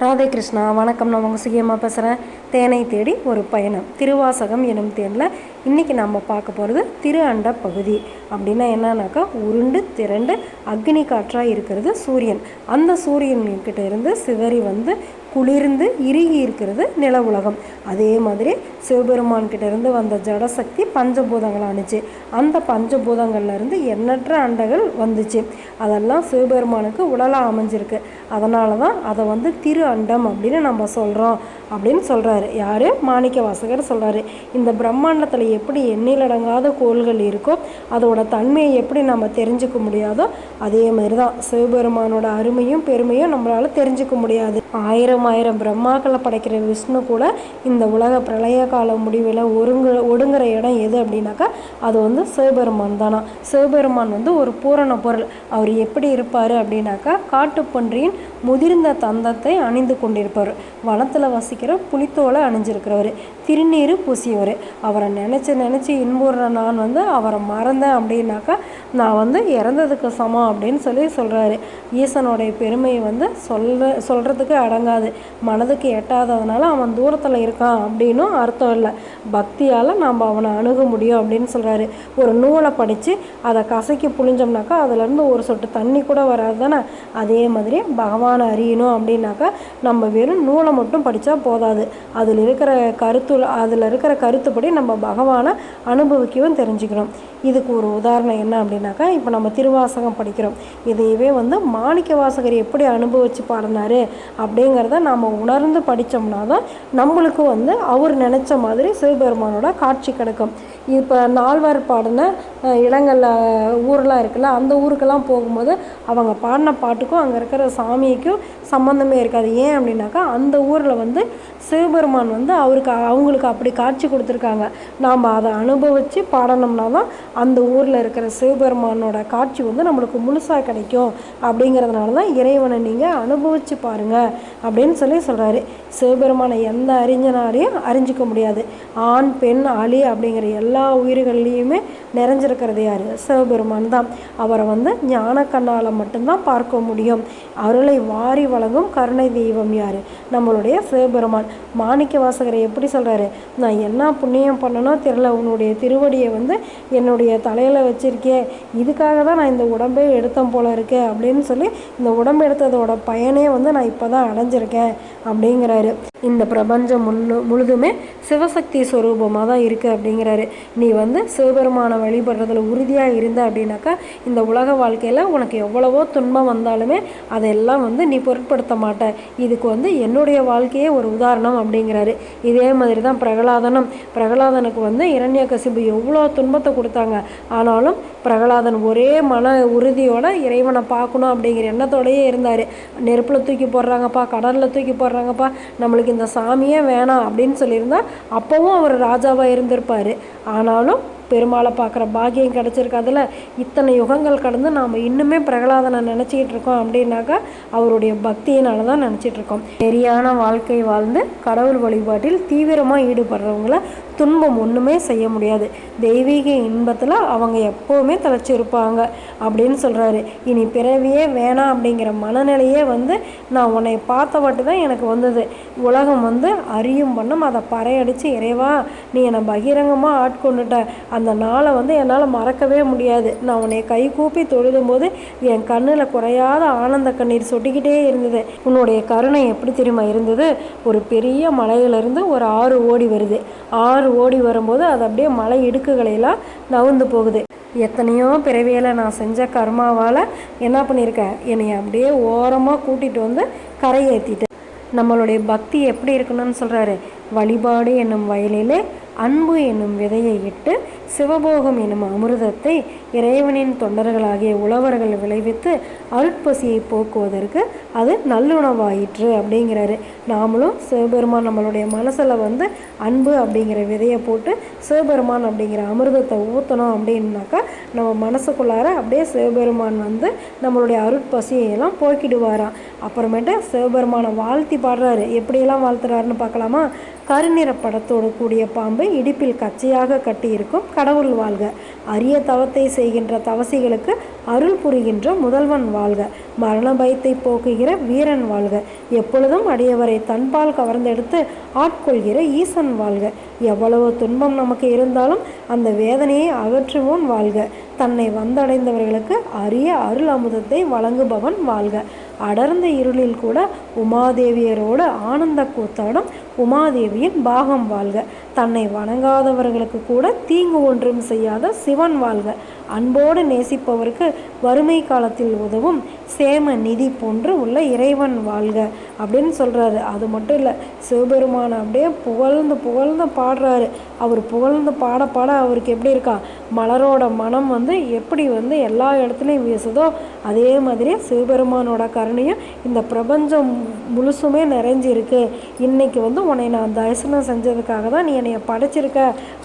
ராதே கிருஷ்ணா வணக்கம். நான் உங்கள் சுகியமாக பேசுகிறேன் தேனை தேடி ஒரு பயணம். திருவாசகம் எனும் தேனில் இன்றைக்கி நம்ம பார்க்க போகிறது திரு அண்ட பகுதி. அப்படின்னா என்னன்னாக்கா உருண்டு திரண்டு அக்னி காற்றாக இருக்கிறது சூரியன். அந்த சூரியன்கிட்ட இருந்து சிதறி வந்து குளிர்ந்து இறுகி இருக்கிறது நில உலகம். அதே மாதிரி சிவபெருமான்கிட்டேருந்து இருந்து வந்த ஜடசக்தி பஞ்சபூதங்கள் ஆணுச்சு அந்த பஞ்சபூதங்கள்லேருந்து எண்ணற்ற அண்டைகள் வந்துச்சு. அதெல்லாம் சிவபெருமானுக்கு உடலாக அமைஞ்சிருக்கு. அதனால தான் அதை வந்து திரு அண்டம் அப்படின்னு நம்ம சொல்கிறோம் அப்படின்னு சொல்கிறாரு யார்? மாணிக்க வாசகர் சொல்கிறாரு இந்த பிரம்மாண்டத்தில் எப்படி எண்ணிலடங்காத கோள்கள் இருக்கோ அதோட தன்மையை எப்படி நம்ம தெரிஞ்சுக்க முடியாதோ அதே மாதிரி தான் சிவபெருமானோட அருமையும் பெருமையும் நம்மளால் தெரிஞ்சுக்க முடியாது. ஆயிரம் ஆயிரம் பிரம்மாக்களை படைக்கிற விஷ்ணு கூட இந்த உலக பிரளய கால முடிவில் ஒருங்கு ஒடுங்குற இடம் எது அப்படின்னாக்கா அது வந்து சிவபெருமான் தானா. சிவபெருமான் வந்து ஒரு பூரண பொருள். அவர் எப்படி இருப்பார் அப்படின்னாக்கா காட்டுப்பன்றியின் முதிர்ந்த தந்தத்தை அணிந்து கொண்டிருப்பார் வனத்தில் வசிக்கிற புளித்தோலை அணிஞ்சிருக்கிறவர். திருநீர் பூசியவர். அவரை நினச்சி நினச்சி இன்புற நான் வந்து அவரை மறந்தேன் அப்படின்னாக்கா நான் வந்து இறந்ததுக்கு சமம் அப்படின்னு சொல்லி சொல்கிறாரு ஈசனுடைய பெருமையை வந்து சொல்ல சொல்கிறதுக்கு அடங்காது. மனதுக்கு எட்டாததுனால அவன் தூரத்தில் இருக்கான் அப்படின்னும் அர்த்தம் இல்லை. பக்தியால் நாம் அவனை அணுக முடியும் அப்படின்னு சொல்கிறாரு ஒரு நூலை படித்து அதை கசக்கி புழிஞ்சோம்னாக்கா அதுலேருந்து ஒரு சொட்டு தண்ணி கூட வராது தானே அதே மாதிரி பகவானை அறியணும் அப்படின்னாக்கா நம்ம வெறும் நூலை மட்டும் படித்தா போதாது. அதில் இருக்கிற கருத்து அதில் இருக்கிற கருத்துப்படி நம்ம பகவானை அனுபவிக்கவும் தெரிஞ்சுக்கணும். இதுக்கு ஒரு உதாரணம் என்ன அப்படின்னாக்கா இப்போ நம்ம திருவாசகம் படிக்கிறோம். இதையவே வந்து மாணிக்க வாசகர் எப்படி அனுபவித்து பாடினாரு அப்படிங்கிறத நாம் உணர்ந்து படித்தோம்னா தான் நம்மளுக்கு வந்து அவர் நினச்ச மாதிரி சிவபெருமானோட காட்சி கிடைக்கும். இப்போ நால்வர் பாடின இடங்களில் ஊரெலாம் இருக்குல்ல அந்த ஊருக்கெல்லாம் போகும்போது அவங்க பாடின பாட்டுக்கும் அங்கே இருக்கிற சாமிக்கும் சம்மந்தமே இருக்காது. ஏன் அப்படின்னாக்கா அந்த ஊரில் வந்து சிவபெருமான் வந்து அவருக்கு அவங்களுக்கு அப்படி காட்சி கொடுத்துருக்காங்க. நாம் அதை அனுபவித்து பாடணும்னா தான் அந்த ஊரில் இருக்கிற சிவபெருமானோட காட்சி வந்து நம்மளுக்கு முழுசாக கிடைக்கும். அப்படிங்கிறதுனால தான் இறைவனை நீங்கள் அனுபவித்து பாருங்கள் அப்படின்னு சொல்லி சொல்கிறாரு சிவபெருமானை எந்த அறிஞனாலையும் அறிஞ்சிக்க முடியாது. ஆண் பெண் அலி அப்படிங்கிற எல்லா உயிர்கள்லேயுமே நிறைஞ்சிருக்கிறது யார்? சிவபெருமான் தான். அவரை வந்து ஞான கண்ணால் மட்டும்தான் பார்க்க முடியும். அருளை வாரி வழங்கும் கருணை தெய்வம் யார்? நம்மளுடைய சிவபெருமான். மாணிக்க வாசகரை எப்படி சொல்கிறாரு நான் என்ன புண்ணியம் பண்ணனோ தெரில உன்னுடைய திருவடியை வந்து என்னுடைய தலையில் வச்சுருக்கேன் இதுக்காக தான் நான் இந்த உடம்பே எடுத்தேன் போல இருக்கேன் அப்படின்னு சொல்லி இந்த உடம்பு எடுத்ததோட பயனே வந்து நான் இப்போ தான் அடைஞ்சிருக்கேன் அப்படிங்கிறாரு. இந்த பிரபஞ்சம் முழு முழுதுமே சிவசக்தி ஸ்வரூபமாக தான் இருக்குது அப்படிங்கிறாரு. நீ வந்து சிவபெருமானை வழிபடுறதுல உறுதியாக இருந்த அப்படின்னாக்கா இந்த உலக வாழ்க்கையில் உனக்கு எவ்வளவோ துன்பம் வந்தாலுமே அதெல்லாம் வந்து நீ பொருட்படுத்த மாட்ட. இதுக்கு வந்து என்னுடைய வாழ்க்கையே ஒரு உதாரணம் அப்படிங்கிறாரு. இதே மாதிரி தான் பிரகலாதனம். பிரகலாதனுக்கு வந்து இரண்யகசிபு எவ்வளோ துன்பத்தை கொடுத்தாங்க. ஆனாலும் பிரகலாதன் ஒரே மன உறுதியோட இறைவனை பார்க்கணும் அப்படிங்கிற எண்ணத்தோடயே இருந்தார். நெருப்பில் தூக்கி போடுறாங்கப்பா கடலில் தூக்கி போடுறாங்கப்பா நம்மளுக்கு இந்த சாமியே வேணாம் அப்படின்னு சொல்லியிருந்தா அப்போவும் அவர் ராஜாவாக இருந்திருப்பார். ஆனாலும் பெருமாளை பார்க்குற பாக்கியம் கிடச்சிருக்காதுல இத்தனை யுகங்கள் கடந்து நாம் இன்னுமே பிரகலாதனை நினச்சிக்கிட்டு இருக்கோம் அப்படின்னாக்கா அவருடைய பக்தியினால தான் நினச்சிட்டு இருக்கோம். சரியான வாழ்க்கை வாழ்ந்து கடவுள் வழிபாட்டில் தீவிரமாக ஈடுபடுறவங்கள துன்பம் ஒன்றுமே செய்ய முடியாது. தெய்வீக இன்பத்தில் அவங்க எப்போவுமே தலைச்சி இருப்பாங்க அப்படின்னு சொல்கிறாரு இனி பிறவியே வேணாம் அப்படிங்கிற மனநிலையே வந்து நான் உன்னை பார்த்த தான் எனக்கு வந்தது. உலகம் வந்து அறியும் பண்ணம் அதை பறையடித்து இறைவா நீ என்னை பகிரங்கமாக ஆட்கொண்டுட்ட. அந்த நாளை வந்து என்னால் மறக்கவே முடியாது. நான் உன்னை கை கூப்பி தொழுதும் போது என் கண்ணில் குறையாத ஆனந்த கண்ணீர் சொட்டிக்கிட்டே இருந்தது. உன்னுடைய கருணை எப்படி தெரியுமா இருந்தது? ஒரு பெரிய மலையிலிருந்து ஒரு ஆறு ஓடி வருது. ஆறு ஓடி வரும்போது அது அப்படியே மலை இடுக்குகளையெல்லாம் நவுந்து போகுது. எத்தனையோ பிறவியில் நான் செஞ்ச கர்மாவால் என்ன பண்ணியிருக்கேன் என்னை அப்படியே ஓரமாக கூட்டிகிட்டு வந்து கரையேற்றிட்டு நம்மளுடைய பக்தி எப்படி இருக்கணும்னு சொல்கிறாரு வழிபாடு என்னும் வயலிலே அன்பு என்னும் விதையை இட்டு சிவபோகம் என்னும் அமிர்தத்தை இறைவனின் தொண்டர்களாகிய உழவர்கள் விளைவித்து அருட்பசியை போக்குவதற்கு அது நல்லுணவாயிற்று அப்படிங்கிறாரு. நாமளும் சிவபெருமான் நம்மளுடைய மனசில் வந்து அன்பு அப்படிங்கிற விதையை போட்டு சிவபெருமான் அப்படிங்கிற அமிர்தத்தை ஊற்றணும் அப்படின்னாக்கா நம்ம மனசுக்குள்ளார அப்படியே சிவபெருமான் வந்து நம்மளுடைய அருட்பசியெல்லாம் போக்கிடுவாராம். அப்புறமேட்டு சிவபெருமானை வாழ்த்தி பாடுறாரு. எப்படியெல்லாம் வாழ்த்துறாருன்னு பார்க்கலாமா? கருநிற படத்தோடு கூடிய பாம்பு இடிப்பில் கச்சையாக கட்டியிருக்கும் கடவுள் வாழ்க. அரிய தவத்தை செய்கின்ற தவசிகளுக்கு அருள் புரிகின்ற முதல்வன் வாழ்க. மரண பயத்தை போக்குகிற வீரன் வாழ்க. எப்பொழுதும் அடியவரை தன்பால் கவர்ந்தெடுத்து ஆட்கொள்கிற ஈசன் வாழ்க. எவ்வளவு துன்பம் நமக்கு இருந்தாலும் அந்த வேதனையை அகற்றுவோன் வாழ்க. தன்னை வந்தடைந்தவர்களுக்கு அரிய அருள் அமுதத்தை வழங்குபவன் வாழ்க. அடர்ந்த இருளில் கூட உமாதேவியரோடு ஆனந்த கூத்தாடும் உமாதேவியின் பாகம் வாழ்க. தன்னை வணங்காதவர்களுக்கு கூட தீங்கு ஒன்றும் செய்யாத சிவன் வாழ்க. அன்போடு நேசிப்பவருக்கு வறுமை காலத்தில் உதவும் சேம நிதி போன்று உள்ள இறைவன் வாழ்க. அப்படின்னு சொல்கிறாரு அது மட்டும் இல்லை சிவபெருமான் அப்படியே புகழ்ந்து புகழ்ந்து பாடுறாரு. அவர் புகழ்ந்து பாட பாட அவருக்கு எப்படி இருக்கா? மலரோட மனம் வந்து எப்படி வந்து எல்லா இடத்துலையும் வீசுதோ அதே மாதிரி சிவபெருமானோட கருணையும் இந்த பிரபஞ்சம் முழுசுமே நிறைஞ்சிருக்கு. இன்னைக்கு வந்து உன்னை நான் தரிசனம் செஞ்சதுக்காக தான் நீ என்னைய படைச்சிருக்க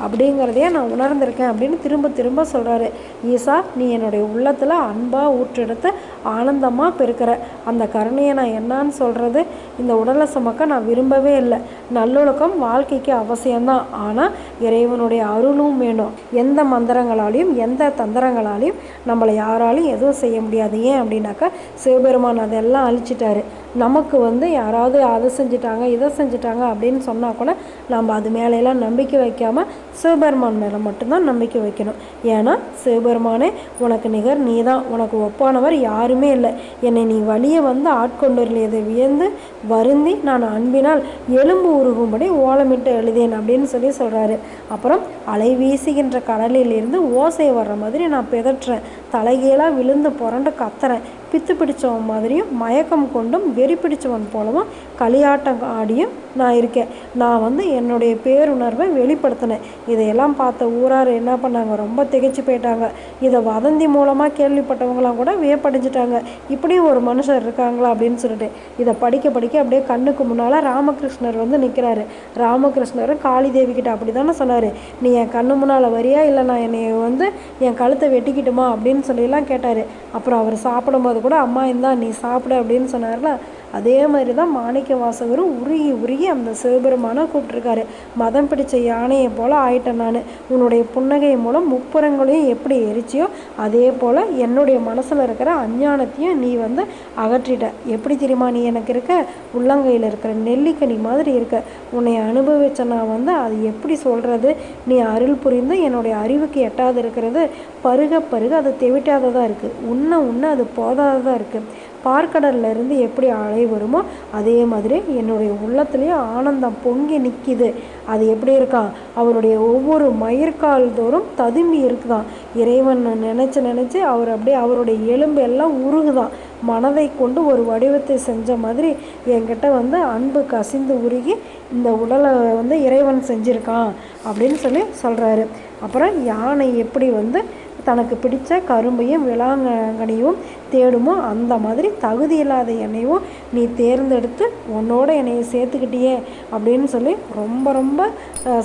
அப்படிங்கிறதையே நான் உணர்ந்திருக்கேன் அப்படின்னு திரும்ப திரும்ப சொல்கிறாரு ஈசா நீ என்னுடைய உள்ளத்தில் அன்பாக ஊற்றெடுத்து ஆனந்தமாக பெருக்கிற. அந்த கருணையை நான் என்னான்னு சொல்கிறது இந்த உடலை சுமக்க நான் விரும்பவே இல்லை. நல்லொழுக்கம் வாழ்க்கைக்கு அவசியம்தான். ஆனால் இறைவனுடைய அருளும் வேணும் எந்த மந்திரங்களாலையும் எந்த தந்திரங்களாலையும் நம்மளை யாராலையும் எதுவும் செய்ய முடியாது. ஏன் அப்படின்னாக்கா சிவபெருமான் அதெல்லாம் அழிச்சிட்டாரு. நமக்கு வந்து யாராவது அதை செஞ்சுட்டாங்க இதை செஞ்சுட்டாங்க அப்படின்னு சொன்னால் கூட நம்ம அது மேலையெல்லாம் நம்பிக்கை வைக்காமல் சிவபெருமான் மேலே மட்டும்தான் நம்பிக்கை வைக்கணும். ஏன்னா சிவபெருமானே உனக்கு நிகர் நீ தான் உனக்கு ஒப்பானவர் யாருமே இல்லை. என்னை நீ வழியை வந்து ஆட்கொண்டுள்ளதை வியந்து வருந்தி நான் அன்பினால் எலும்பு உருகும்படி ஓலமிட்டு எழுதேன் அப்படின்னு சொல்லி சொல்கிறாரு அப்புறம் அலை வீசுகின்ற கடலில் இருந்து ஓசை வர்ற மாதிரி நான் பிதற்றேன். தலைகீழாக விழுந்து புரண்டு கத்துறேன். பித்து பிடிச்சவன் மாதிரியும் மயக்கம் கொண்டும் வெறி பிடிச்சவன் போலவும் களியாட்டம் ஆடியும் நான் இருக்கேன். நான் வந்து என்னுடைய பேருணர்வை வெளிப்படுத்தினேன். இதையெல்லாம் பார்த்த ஊரார் என்ன பண்ணாங்க? ரொம்ப திகைச்சு போயிட்டாங்க. இதை வதந்தி மூலமாக கேள்விப்பட்டவங்களாம் கூட வியப்படைஞ்சிட்டாங்க. இப்படியும் ஒரு மனுஷர் இருக்காங்களா அப்படின்னு சொல்லிட்டு. இதை படிக்க படிக்க அப்படியே கண்ணுக்கு முன்னால் ராமகிருஷ்ணர் வந்து நிற்கிறாரு ராமகிருஷ்ணரும் காளி தேவி கிட்ட அப்படி தானே சொன்னார். நீ என் கண்ணு முன்னால் வரியா? இல்லை நான் என்னை வந்து என் கழுத்தை வெட்டிக்கிட்டுமா? அப்படின்னு சொல்லிலாம் கேட்டார். அப்புறம் அவர் சாப்பிடும்போது கூட அம்மா இருந்தால் நீ சாப்பிடு அப்படின்னு சொன்னார்ல. அதே மாதிரி தான் மாணிக்க வாசகரும் உருகி உருகி அந்த சிவபெருமானை கூப்பிட்ருக்காரு மதம் பிடிச்ச யானையை போல் ஆயிட்டேன் நான். உன்னுடைய புன்னகை மூலம் முப்புறங்களையும் எப்படி எரிச்சியோ அதே போல் என்னுடைய மனசில் இருக்கிற அஞ்ஞானத்தையும் நீ வந்து அகற்றிட்ட. எப்படி தெரியுமா நீ எனக்கு இருக்க? உள்ளங்கையில் இருக்கிற நெல்லிக்கனி மாதிரி இருக்க. உன்னை அனுபவிச்ச நான் வந்து அது எப்படி சொல்கிறது நீ அருள் புரிந்து என்னுடைய அறிவுக்கு எட்டாது இருக்கிறது. பருக பருக அது தெவிட்டாததாக இருக்குது உன்ன உன்ன அது போதாததாக இருக்குது பார்க்கடல்ல இருந்து எப்படி அலை வருமோ அதே மாதிரி என்னுடைய உள்ளத்துலேயும் ஆனந்தம் பொங்கி நிற்கிது அது எப்படி இருக்கான் அவருடைய ஒவ்வொரு மயிர்கால் தோறும் ததும்பி இருக்குதான் இறைவன் நினச்சி நினச்சி அவர் அப்படியே அவருடைய எலும்பு எல்லாம் உருகுதான் மனதை கொண்டு ஒரு வடிவத்தை செஞ்ச மாதிரி என்கிட்ட வந்து அன்பு கசிந்து உருகி இந்த உடலை வந்து இறைவன் செஞ்சுருக்கான் அப்படின்னு சொல்லி சொல்கிறாரு அப்புறம் யானை எப்படி வந்து தனக்கு பிடித்த கரும்பையும் விளாங்கனியும் தேடுமோ அந்த மாதிரி தகுதி இல்லாத என்னையும் நீ தேர்ந்தெடுத்து உன்னோட என்னையை சேர்த்துக்கிட்டியே அப்படின்னு சொல்லி ரொம்ப ரொம்ப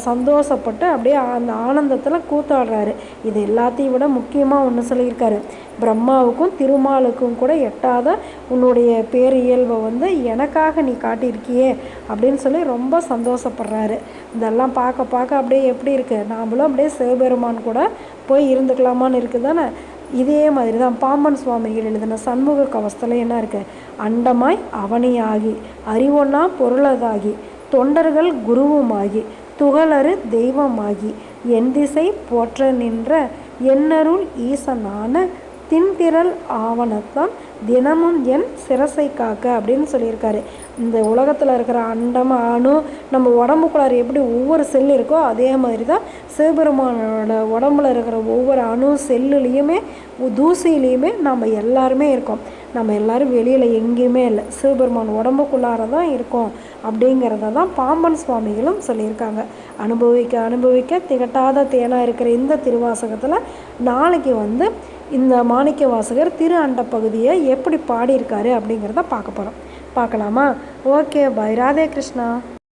சந்தோஷப்பட்டு அப்படியே அந்த ஆனந்தத்தில் கூத்தாடுறாரு. இது எல்லாத்தையும் விட முக்கியமாக ஒன்று சொல்லியிருக்காரு. பிரம்மாவுக்கும் திருமாலுக்கும் கூட எட்டாத உன்னுடைய பேர் இயல்பை வந்து எனக்காக நீ காட்டியிருக்கியே அப்படின்னு சொல்லி ரொம்ப சந்தோஷப்படுறாரு. இதெல்லாம் பார்க்க பார்க்க அப்படியே எப்படி இருக்குது நாமளும் அப்படியே சிவபெருமான் கூட போய் இருந்துக்கலாமான்னு இருக்குது தானே? இதே மாதிரி தான் பாம்பன் சுவாமிகள் எழுதின சண்முக கவசத்தில் என்ன இருக்குது அண்டமாய் அவனியாகி அறிவொன்னா பொருளதாகி தொண்டர்கள் குருவுமாகி துகளறு தெய்வமாகி என் திசை போற்ற நின்ற என்னருள் ஈசனான தின்திரள் ஆவணத்தான் தினமும் என் சிரசை காக்க அப்படின்னு சொல்லியிருக்காரு. இந்த உலகத்தில் இருக்கிற அண்டம் அணு நம்ம உடம்புக்குள்ளார எப்படி ஒவ்வொரு செல் இருக்கோ அதே மாதிரி தான் சிவபெருமானோட உடம்புல இருக்கிற ஒவ்வொரு அணு செல்லுலேயுமே தூசிலையுமே நம்ம எல்லாருமே இருக்கோம். நம்ம எல்லோரும் வெளியில் எங்கேயுமே இல்லை. சிவபெருமான் உடம்புக்குள்ளார தான் இருக்கோம் அப்படிங்கிறத தான் பாம்பன் சுவாமிகளும் சொல்லியிருக்காங்க. அனுபவிக்க அனுபவிக்க திகட்டாத தேனாக இருக்கிற இந்த திருவாசகத்தில் நாளைக்கு வந்து இந்த மாணிக்க வாசகர் திரு அண்ட பகுதியை எப்படி பாடியிருக்காரு அப்படிங்கிறத பார்க்க போகிறோம் பார்க்கலாமா? Okay bye. ராதே கிருஷ்ணா.